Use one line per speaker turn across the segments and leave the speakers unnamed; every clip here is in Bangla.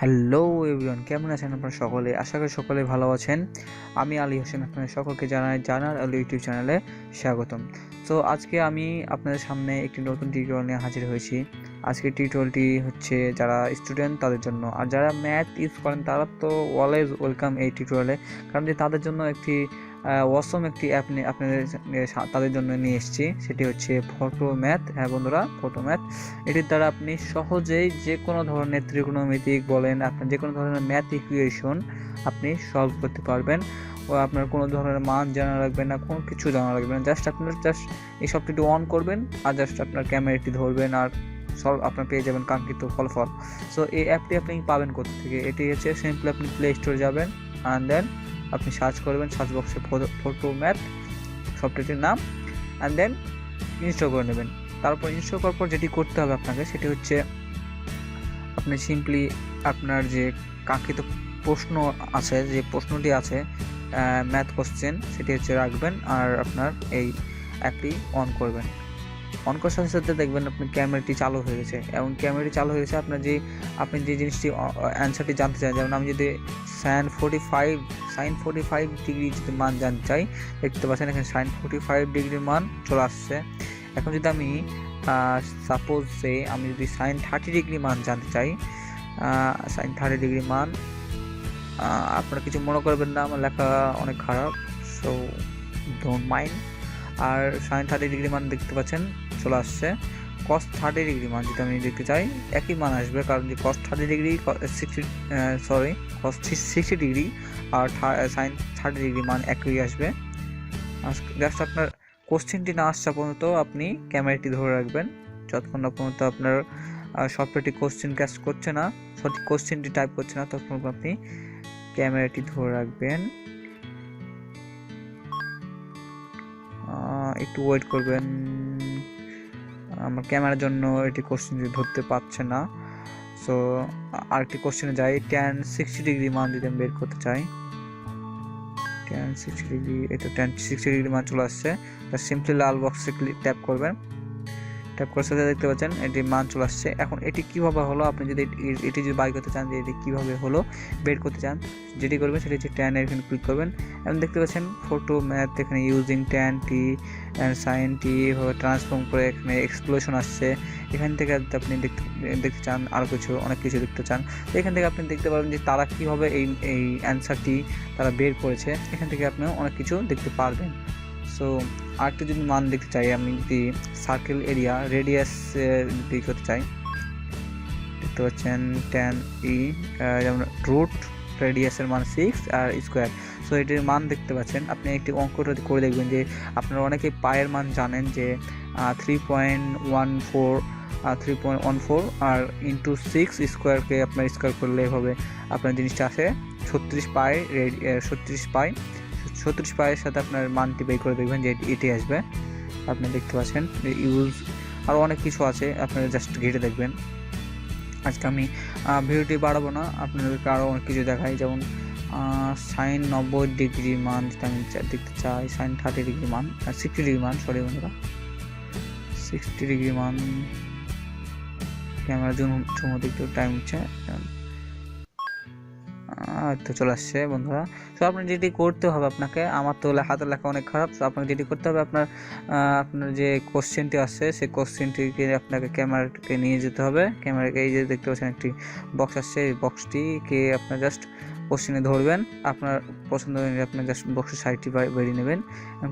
হ্যালো এভরিওয়ান, কেমন আছেন আপনারা সকলে? আশা করি সকলে ভালো আছেন। আমি আলী হোসেন, আপনাদের সকলকে জানাই, জানার আলী ইউটিউব চ্যানেলে স্বাগতম। তো আজকে আমি আপনাদের সামনে একটি নতুন টিউটোরিয়াল নিয়ে হাজির হয়েছি। আজকে টিউটোরিয়ালটি হচ্ছে যারা স্টুডেন্ট তাদের জন্য। আর যারা ম্যাথ ইউজ করেন তারা তো অলওয়েজ ওয়েলকাম এই টিউটোরিয়ালে কারণ যে তাদের জন্য একটি ওয়াসম একটি অ্যাপ নিয়ে আপনাদের তাদের জন্য নিয়ে এসেছি। সেটি হচ্ছে ফটো ম্যাথ হ্যাঁ বন্ধুরা ফটো ম্যাথ এটির দ্বারা আপনি সহজেই যে কোনো ধরনের ত্রিকোণমিতিক বলেন, আপনার যে কোনো ধরনের ম্যাথ ইকুয়েশন আপনি সলভ করতে পারবেন। ও আপনার কোনো ধরনের মান জানা রাখবেন না, কোনো কিছু জানা রাখবেন না। জাস্ট আপনার জাস্ট এই সবটি অন করবেন আর জাস্ট আপনার ক্যামেরাটি ধরবেন আর সলভ আপনার পেয়ে যাবেন কাঙ্ক্ষিত ফলাফল। সো এই অ্যাপটি আপনি পাবেন কোথা থেকে এটি হচ্ছে সিম্পলি আপনি প্লে স্টোরে যাবেন অ্যান্ড দেন আপনি সার্চ করবেন সার্চ বক্সে ফটো ম্যাথ সফটওয়্যারটির নাম অ্যান্ড দেন ইনস্টল করে নেবেন। তারপর ইনস্টল করার পর যেটি করতে হবে আপনাকে, সেটি হচ্ছে আপনি সিম্পলি আপনার যে কাঙ্ক্ষিত প্রশ্ন আছে, যে প্রশ্নটি আছে ম্যাথ কোশ্চেন সেটি হচ্ছে রাখবেন আর আপনার এই অ্যাপটি অন করবেন। অন করার সাথে সাথে দেখবেন আপনি ক্যামেরাটি চালু হয়ে গেছে। এবং ক্যামেরাটি চালু হয়ে গেছে, আপনার যে, আপনি যে জিনিসটি অ্যান্সারটি জানতে চান, যেমন আমি যদি sine forty five sine forty five degree যদি মান জানতে চাই, দেখতে পাচ্ছেন এখানে সাইন ফোর্টি ফাইভ ডিগ্রির মান চলে আসছে। এখন যদি আমি সাপোজ যে আমি যদি সাইন থার্টি ডিগ্রি মান জানতে চাই সাইন থার্টি ডিগ্রি মান আপনারা কিছু মনে করবেন না, আমার লেখা অনেক খারাপ সো ডোন্ট মাইন্ড আর সাইন থার্টি ডিগ্রি মান দেখতে পাচ্ছেন, চলে আসছে। কস থার্টি ডিগ্রি মান যদি আমি দেখতে চাই, একই মান আসবে, কারণ যে cos thirty degree sixty sorry cos sixty degree আর সাইন থার্টি ডিগ্রি মান একই আসবে। জাস্ট আপনার কোশ্চেনটি না আসা পর্যন্ত আপনি ক্যামেরাটি ধরে রাখবেন। যতক্ষণ না পর্যন্ত আপনার সফটওয়্যারটি কোশ্চেন ক্যাচ করছে না, সঠিক কোশ্চেনটি টাইপ করছে না তখন আপনি ক্যামেরাটি ধরে রাখবেন। একটু ওয়েট করবেন। আমার ক্যামেরার জন্য এটি কোশ্চিন ধরতে পারছে না। সো আরেকটি কোশ্চেনে যাই। টেন সিক্সটি ডিগ্রি মান যদি আমি বের করতে চাই টেন সিক্সটি ডিগ্রি এটা টেন সিক্সটি ডিগ্রি মান চলে আসছে। তা সিম্পলি লাল বক্সে ক্লিক ট্যাপ করবেন। ট্যাপ করার সাথে দেখতে পাচ্ছেন, এটি মান চলে আসছে। এখন এটি কীভাবে হলো? আপনি যদি এটি- যদি বাই করতে চান যে এটি কীভাবে হলো, বের করতে চান, যেটি করবেন সেটি হচ্ছে ট্যান এখানে ক্লিক করবেন। এবং দেখতে পাচ্ছেন ফটো ম্যাথ এখানে using tan T sine T transform করে এখানে এক্সপ্লোশন আসছে। এখান থেকে আপনি দেখতে দেখতে চান আরও কিছু, অনেক কিছু দেখতে চান, তো এখান থেকে আপনি দেখতে পারবেন যে তারা কীভাবে এই এই অ্যান্সারটি তারা বের করেছে। এখান থেকে আপনি অনেক কিছু দেখতে পারবেন। সো আরেকটু যদি মান দেখতে চাই, আমি যদি সার্কেল এরিয়া রেডিয়াস বের করতে চাই, দেখতে পাচ্ছেন টেন ই যেমন রুট রেডিয়াসের মান সিক্স আর স্কোয়ার সো এটির মান দেখতে পাচ্ছেন, আপনি একটি অঙ্কটা করে দেখবেন যে আপনারা অনেকে পায়ের মান জানেন যে three point one four three point one four আর ইন্টু সিক্স স্কোয়ারকে আপনার স্কোয়ার করলে এভাবে আপনার জিনিসটা আসে ছত্রিশ পায়ে ছত্রিশ পায় ছত্রিশ পায়ের সাথে আপনার মানটি বের করে দেখবেন যে এটি- আসবে। আপনি দেখতে পাচ্ছেন ইউজ আরও অনেক কিছু আছে, আপনারা জাস্ট ঘেটে দেখবেন। আজকে আমি ভিডিওটি বাড়াবো না, আপনাদেরকে আরও অনেক কিছু দেখাই। যেমন সাইন নব্বই ডিগ্রি মান, যেটা আমি দেখতে চাই, সাইন থার্টি ডিগ্রি মান সিক্সটি ডিগ্রি মান সরি বন্ধুরা। সিক্সটি ডিগ্রি মান, ক্যামেরা জুম জুম একটু টাইম হচ্ছে তো চলে আসছে বন্ধুরা। তো আপনার যেটি করতে হবে আপনাকে, আমার তো হাতের লেখা অনেক খারাপ, তো আপনাকে যেটি করতে হবে আপনার আপনার যে কোশ্চেনটি আছে, সেই কোশ্চেনটিকে আপনাকে ক্যামেরাকে নিয়ে যেতে হবে। ক্যামেরাকে এই যে দেখতে পাচ্ছেন একটি বক্স আসছে, এই বক্সটিকে আপনার জাস্ট কোশ্চেনে ধরবেন, আপনার পছন্দ অনুযায়ী আপনি জাস্ট বক্সের সাইডটি বেরিয়ে নেবেন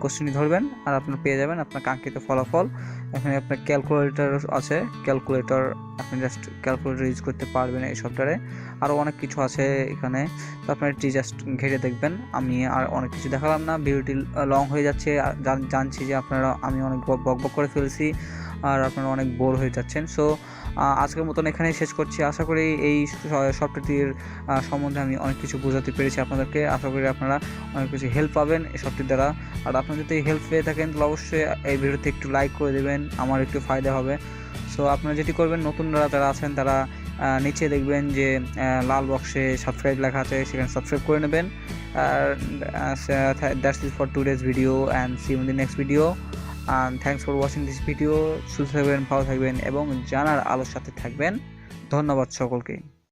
কোশ্চেনটি ধরবেন, আর আপনার পেয়ে যাবেন আপনার কাঙ্ক্ষিত ফলাফল। এখানে আপনার ক্যালকুলেটর আছে ক্যালকুলেটর আপনি জাস্ট ক্যালকুলেটর ইউজ করতে পারবেন এই সফটওয়্যারে আরও অনেক কিছু আছে এখানে, তো আপনার এটি জাস্ট ঘেটে দেখবেন। আমি আর অনেক কিছু দেখালাম না, ভিডিওটি লং হয়ে যাচ্ছে জান- জানছি যে আপনারা, আমি অনেক বক বক করে ফেলছি। আর আপনারা অনেক বোর হয়ে যাচ্ছেন। সো আজকের মতন এখানেই শেষ করছি। আশা করি এই সফটওয়্যারটির সম্বন্ধে আমি অনেক কিছু বোঝাতে পেরেছি আপনাদেরকে। আশা করি আপনারা অনেক কিছু হেল্প পাবেন এই সফটওয়্যার দ্বারা। আর আপনারা যদি হেল্প পেয়ে থাকেন, তাহলে অবশ্যই এই ভিডিওতে একটু লাইক করে দেবেন। আমার একটু ফায়দা হবে। সো আপনারা যেটি করবেন নতুনরা যারা আছেন, তারা নিচে দেখবেন যে লাল বক্সে সাবস্ক্রাইব লেখা আছে, সেখানে সাবস্ক্রাইব করে নেবেন। আর that's is for today's video and see in the next video and thanks for watching this video সুস্থ থাকবেন, ভালো থাকবেন, এবং জানার আলোর সাথে থাকবেন। ধন্যবাদ সকলকে।